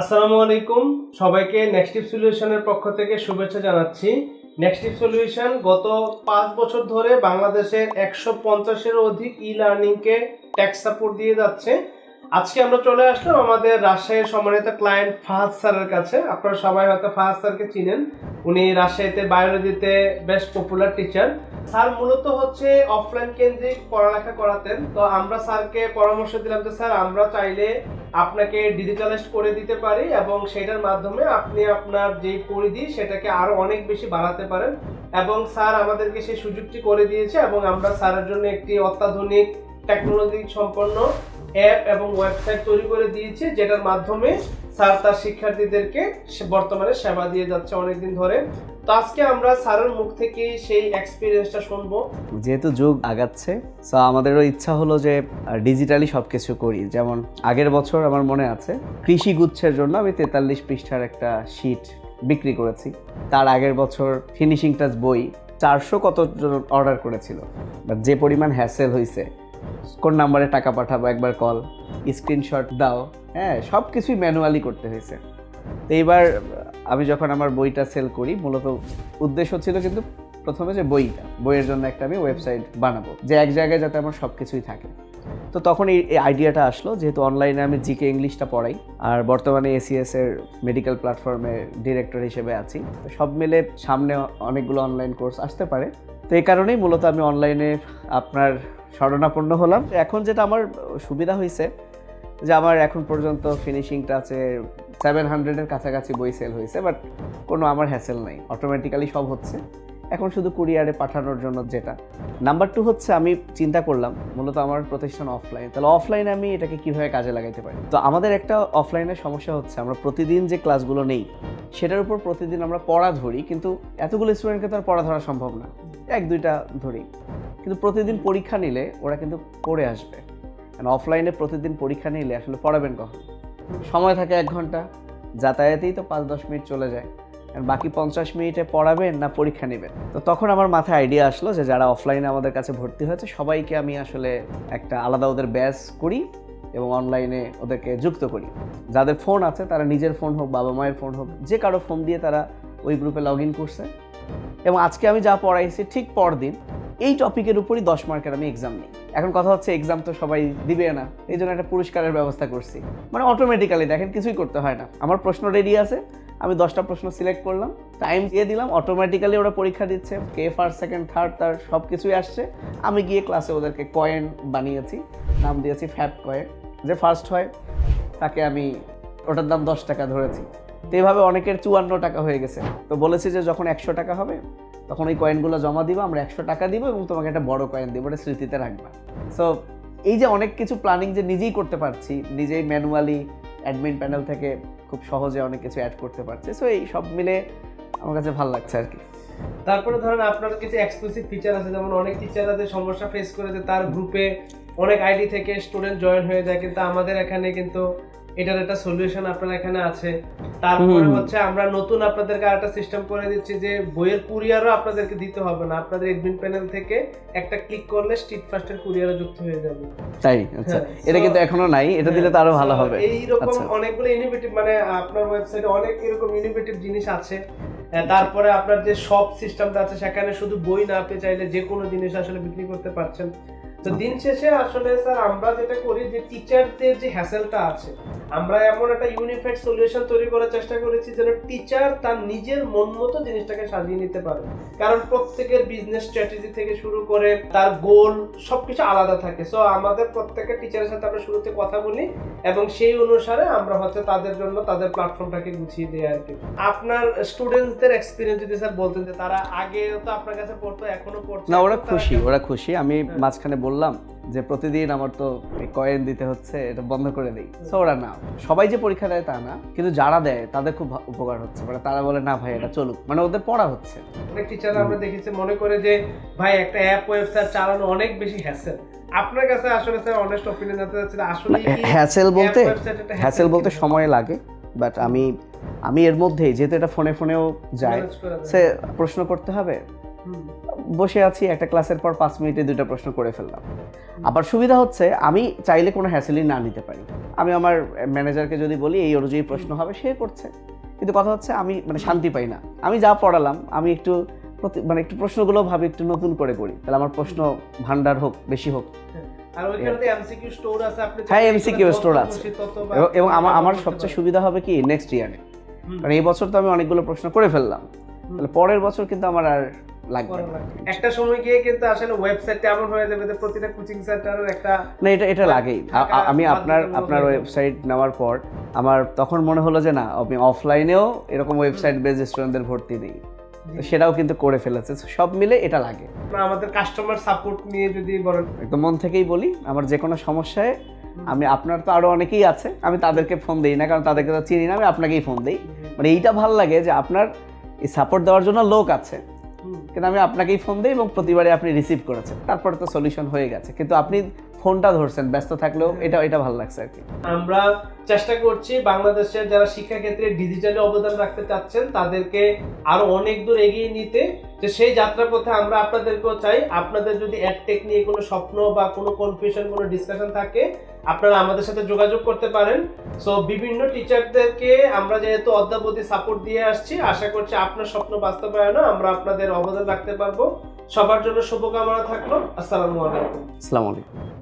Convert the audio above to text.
আসসালামু আলাইকুম। সবাইকে নেক্সটিভ সলিউশনের পক্ষ থেকে শুভেচ্ছা জানাচ্ছি। নেক্সটিভ সলিউশন গত পাঁচ বছর ধরে বাংলাদেশের একশো পঞ্চাশেরও অধিক ই লার্নিংকে ট্যাক্স সাপোর্ট দিয়ে যাচ্ছে। আজকে আমরা চলে আসলাম আমাদের রাজশাহীর সম্মানিত ক্লায়েন্ট ফাহাদ স্যারের কাছে। আপনারা সবাই হয়তো ফাহাদ স্যারকে চিনেন। উনি রাজশাহীতে বায়োলজিতে বেশ পপুলার টিচার স্যার মূলত হচ্ছে অফলাইন কেন্দ্রিক পড়ালেখা করাতেন। তো আমরা স্যারকে পরামর্শ দিলাম যে, স্যার, আমরা চাইলে আপনাকে ডিজিটালাইজড করে দিতে পারি এবং সেটার মাধ্যমে আপনি আপনার যে পরিধি সেটাকে আরও অনেক বেশি বাড়াতে পারেন। এবং স্যার আমাদেরকে সেই সুযোগটি করে দিয়েছে এবং আমরা স্যারের জন্য একটি অত্যাধুনিক টেকনোলজি সম্পন্ন অ্যাপ এবং ওয়েবসাইট তৈরি করে দিয়েছি, যেটার মাধ্যমে স্যার, তার শিক্ষার্থীদেরকে বর্তমানে সেবা দিয়ে যাচ্ছে অনেকদিন ধরে। তো আজকে আমরা স্যারের মুখ থেকে সেই এক্সপিরিয়েন্সটা শুনব। যেহেতু যুগ আগাচ্ছে সো আমাদেরও ইচ্ছা হলো যে ডিজিটালি সব কিছু করি। যেমন আগের বছর আমার মনে আছে, কৃষি গুচ্ছের জন্য আমি তেতাল্লিশ পৃষ্ঠার একটা শিট বিক্রি করেছি। তার আগের বছর ফিনিশিং টাচ বই চারশো কত অর্ডার করেছিল। যে পরিমাণ হ্যাসেল হয়েছে কোন নাম্বারে টাকা পাঠাবো, একবার কল, স্ক্রিনশট দাও হ্যাঁ সব কিছুই ম্যানুয়ালি করতে হয়েছে। তো এইবার আমি যখন আমার বইটা সেল করি, মূলত উদ্দেশ্য ছিল কিন্তু প্রথমে যে বইটা, বইয়ের জন্য একটা আমি ওয়েবসাইট বানাবো, যে এক জায়গায় যাতে আমার সব কিছুই থাকে। তো তখন এই আইডিয়াটা আসলো, যেহেতু অনলাইনে আমি জিকে ইংলিশটা পড়াই, আর বর্তমানে এসিএস এর মেডিকেল প্ল্যাটফর্মে ডিরেক্টর হিসেবে আছি। তো সব মিলে সামনে অনেকগুলো অনলাইন কোর্স আসতে পারে। তো এই কারণেই মূলত আমি অনলাইনে আপনার শরণাপন্ন হলাম। এখন যেটা আমার সুবিধা হয়েছে যে আমার এখন পর্যন্ত ফিনিশিং টাচে সেভেন হান্ড্রেডের কাছাকাছি বই সেল হয়েছে বাট কোনো আমার হ্যাসেল নাই। অটোমেটিক্যালি সব হচ্ছে। এখন শুধু কুরিয়ারে পাঠানোর জন্য যেটা। নাম্বার টু হচ্ছে, আমি চিন্তা করলাম, মূলত আমার প্রতিষ্ঠান অফলাইন তাহলে অফলাইনে আমি এটাকে কীভাবে কাজে লাগাইতে পারি? তো আমাদের একটা অফলাইনের সমস্যা হচ্ছে, আমরা প্রতিদিন যে ক্লাসগুলো নেই, সেটার উপর প্রতিদিন আমরা পড়া ধরি, কিন্তু এতগুলো স্টুডেন্টকে তো আর পড়া ধরা সম্ভব না। এক, দুইটা ধরি। কিন্তু প্রতিদিন পরীক্ষা নিলে ওরা কিন্তু পড়ে আসবে। কারণ অফলাইনে প্রতিদিন পরীক্ষা নিলে আসলে পড়াবেন কখন? সময় থাকে এক ঘণ্টা, যাতায়াতেই তো পাঁচ দশ মিনিট চলে যায়। বাকি পঞ্চাশ মিনিটে পড়াবেন না পরীক্ষা নেবেন। তো তখন আমার মাথায় আইডিয়া আসলো যে যারা অফলাইনে আমাদের কাছে ভর্তি হয়েছে, সবাইকে আমি আসলে একটা আলাদা ওদের ব্যাস করি এবং অনলাইনে ওদেরকে যুক্ত করি। যাদের ফোন আছে তারা নিজের ফোন হোক, বাবা মায়ের ফোন হোক, যে কারও ফোন দিয়ে তারা ওই গ্রুপে লগ ইন করছে। এবং আজকে আমি যা পড়াইছি ঠিক পরদিন এই টপিকের উপরই দশ মার্কের আমি এক্সাম নিই। এখন কথা হচ্ছে এক্সাম তো সবাই দিবে না, এই জন্য একটা পুরস্কারের ব্যবস্থা করছি। মানে অটোমেটিক্যালি দেখেন, কিছুই করতে হয় না। আমার প্রশ্ন রেডি আছে, আমি দশটা প্রশ্ন সিলেক্ট করলাম টাইম দিয়ে দিলাম অটোমেটিক্যালি ওরা পরীক্ষা দিচ্ছে, কে ফার্স্ট সেকেন্ড থার্ড তার সব কিছুই আসছে। আমি গিয়ে ক্লাসে ওদেরকে কয়েন বানিয়েছি, নাম দিয়েছি ফ্যাপ কয়েন যে ফার্স্ট হয়, তাকে আমি ওটার দাম দশ টাকা ধরেছি। তো এভাবে অনেকের চুয়ান্ন টাকা হয়ে গেছে। তো বলেছি যে যখন একশো টাকা হবে, তখন ওই কয়েনগুলো জমা দিব, আমরা একশো টাকা দিব এবং তোমাকে একটা বড় কয়েন দিব ওটা স্মৃতিতে রাখবা। সো এই যে অনেক কিছু প্ল্যানিং যে নিজেই করতে পারছি, নিজেই ম্যানুয়ালি অ্যাডমিন প্যানেল থেকে খুব সহজে অনেক কিছু অ্যাড করতে পারছি। সো এই সব মিলে আমার কাছে ভালো লাগছে আর কি। তারপরে ধরেন আপনার কিছু এক্সক্লুসিভ ফিচার আছে, যেমন অনেক টিচাররা যে সমস্যা ফেস করে যে তার গ্রুপে অনেক আইডি থেকে স্টুডেন্ট জয়েন হয়ে যায়, কিন্তু আমাদের এখানে কিন্তু এটার একটা সলিউশন আপনার এখানে আছে। তারপরে হচ্ছে আমরা নতুন আপনাদেরকে আরেকটা সিস্টেম করে দিচ্ছি যে বইয়ের কুরিয়ারও আপনাদেরকে দিতে হবে না। আপনাদের এডমিন প্যানেল থেকে একটা ক্লিক করলে স্ট্রিট ফাস্টের কুরিয়ারও যুক্ত হয়ে যাবে। তাই? আচ্ছা। হ্যাঁ, এটা কিন্তু এখনও নাই। এটা দিলে তো আরও ভালো হবে। এইরকম আচ্ছা। অনেকগুলো ইনোভেটিভ মানে আপনার ওয়েবসাইটে অনেক এরকম ইনোভেটিভ জিনিস আছে। তারপরে আপনার যে শপ সিস্টেমটা আছে সেখানে শুধু বই না পেয়ে চাইলে যে কোনো জিনিস আসলে বিক্রি করতে পারছেন। তো দিন শেষে আসলে স্যার আমরা যেটা করি যে টিচারদের যে হ্যাসেলটা আছে আমরা এমন একটা ইউনিফাইড সলিউশন তৈরি করার চেষ্টা করেছি যেন টিচার তার নিজের মন মতো জিনিসটাকে সাজিয়ে নিতে পারে। কারণ প্রত্যেকের বিজনেস স্ট্র্যাটেজি থেকে শুরু করে তার গোল সবকিছু আলাদা থাকে। সো আমাদের প্রত্যেকের টিচারের সাথে আমরা শুরুতে কথা বলি এবং সেই অনুসারে আমরা হচ্ছে তাদের জন্য তাদের প্ল্যাটফর্মটাকে গুছিয়ে দিই আর কি আপনার স্টুডেন্টসদের এক্সপিরিয়েন্স যদি স্যার বলতেন যে তারা আগে তো আপনার কাছে পড়তো এখনও পড়তো না ওরা খুশি ওরা খুশি। আমি হ্যাঁ। মাঝখানে বললাম যে প্রতিদিন আমার তো কয়েন দিতে হচ্ছে এটা বন্ধ করে দেই। তো ওরা না সবাই যে পরীক্ষা দেয় তা না কিন্তু যারা দেয় তাদের খুব উপকার হচ্ছে। মানে তারা বলে না ভাই এটা চলুক। মানে ওদের পড়া হচ্ছে। অনেক টিচার আমরা দেখেছি মনে করে যে ভাই একটা অ্যাপ ওয়েবসাইট চালানো অনেক বেশি হ্যাসেল আপনার কাছে আসলে স্যার অনেস্ট অপিনিয়ন জানতে চাচ্ছি আসলে হ্যাসেল বলতে হ্যাসেল বলতে সময় লাগে বাট আমি আমি এর মধ্যেই যেহেতু এটা ফোনে ফোনেও যায়। সে প্রশ্ন করতে হবে বসে আছি একটা ক্লাসের পর পাঁচ মিনিটে দুটো প্রশ্ন করে ফেললাম। আবার সুবিধা হচ্ছে আমি চাইলে কোনো হ্যাসেলই না নিতে পারি। আমি আমার ম্যানেজারকে যদি বলি এই অনুযায়ী প্রশ্ন হবে সে করছে। কিন্তু কথা হচ্ছে আমি মানে শান্তি পাই না। আমি যা পড়ালাম আমি একটু মানে একটু প্রশ্নগুলো ভাবে একটু নতুন করে করি তাহলে আমার প্রশ্ন ভান্ডার হোক বেশি হোক। তো এমসিকিউ স্টোর আছে হ্যাঁ, এবং- আমার আমার সবচেয়ে সুবিধা হবে কি নেক্সট ইয়ারে কারণ এই বছর তো আমি অনেকগুলো প্রশ্ন করে ফেললাম। তাহলে পরের বছর কিন্তু আমার আর লাগবে। একটা সময় গিয়ে কিন্তু আসলে ওয়েবসাইটে এমন হয়ে যাবে যে প্রতিটা কোচিং সেন্টারের একটা না এটা এটা লাগেই। আ- আমি আপনার আপনার ওয়েবসাইট নেওয়ার পর আমার তখন মনে হলো যে না আমি অফলাইনেও এরকম ওয়েবসাইট বেজ স্টুডেন্টদের ভর্তি দিই সেটাও কিন্তু করে ফেলেছে। সব মিলে এটা লাগে। আমাদের কাস্টমার সাপোর্ট নিয়ে যদি বলেন। একদম মন থেকেই বলি আমার যে কোনো সমস্যায় আমি আপনার তো আরও অনেকেই আছে আমি তাদেরকে ফোন দিই না কারণ তাদেরকে তো চিনি না আমি আপনাকেই ফোন দিই। মানে এইটা ভালো লাগে যে আপনার এই সাপোর্ট দেওয়ার জন্য লোক আছে। কিন্তু আমি আপনাকেই ফোন দিই এবং প্রতিবারে আপনি রিসিভ করেছেন। তারপরে তো সলিউশন হয়ে গেছে। কিন্তু আপনি ফোনটা ধরছেন ব্যস্ত থাকলেও এটা এটা ভালো লাগছে আর কি। আমরা চেষ্টা করছি বাংলাদেশের যারা শিক্ষাক্ষেত্রে ডিজিটালি অবদান রাখতে চাচ্ছেন তাদেরকে আরও অনেক দূর এগিয়ে নিতে। যে সেই যাত্রা পথে আমরা আপনাদেরকেও চাই আপনাদের যদি অ্যাডটেক নিয়ে কোনো স্বপ্ন বা কোনো কনফিউশন কোনো ডিসকাশন থাকে আপনারা আমাদের সাথে যোগাযোগ করতে পারেন। সো বিভিন্ন টিচারদেরকে আমরা যেহেতু অদ্যাবধি সাপোর্ট দিয়ে আসছি আশা করছি আপনার স্বপ্ন বাস্তবায়নে আমরা আপনাদের অবদান রাখতে পারব। সবার জন্য শুভকামনা থাকল। আসসালামু আলাইকুম। আসসালামু আলাইকুম।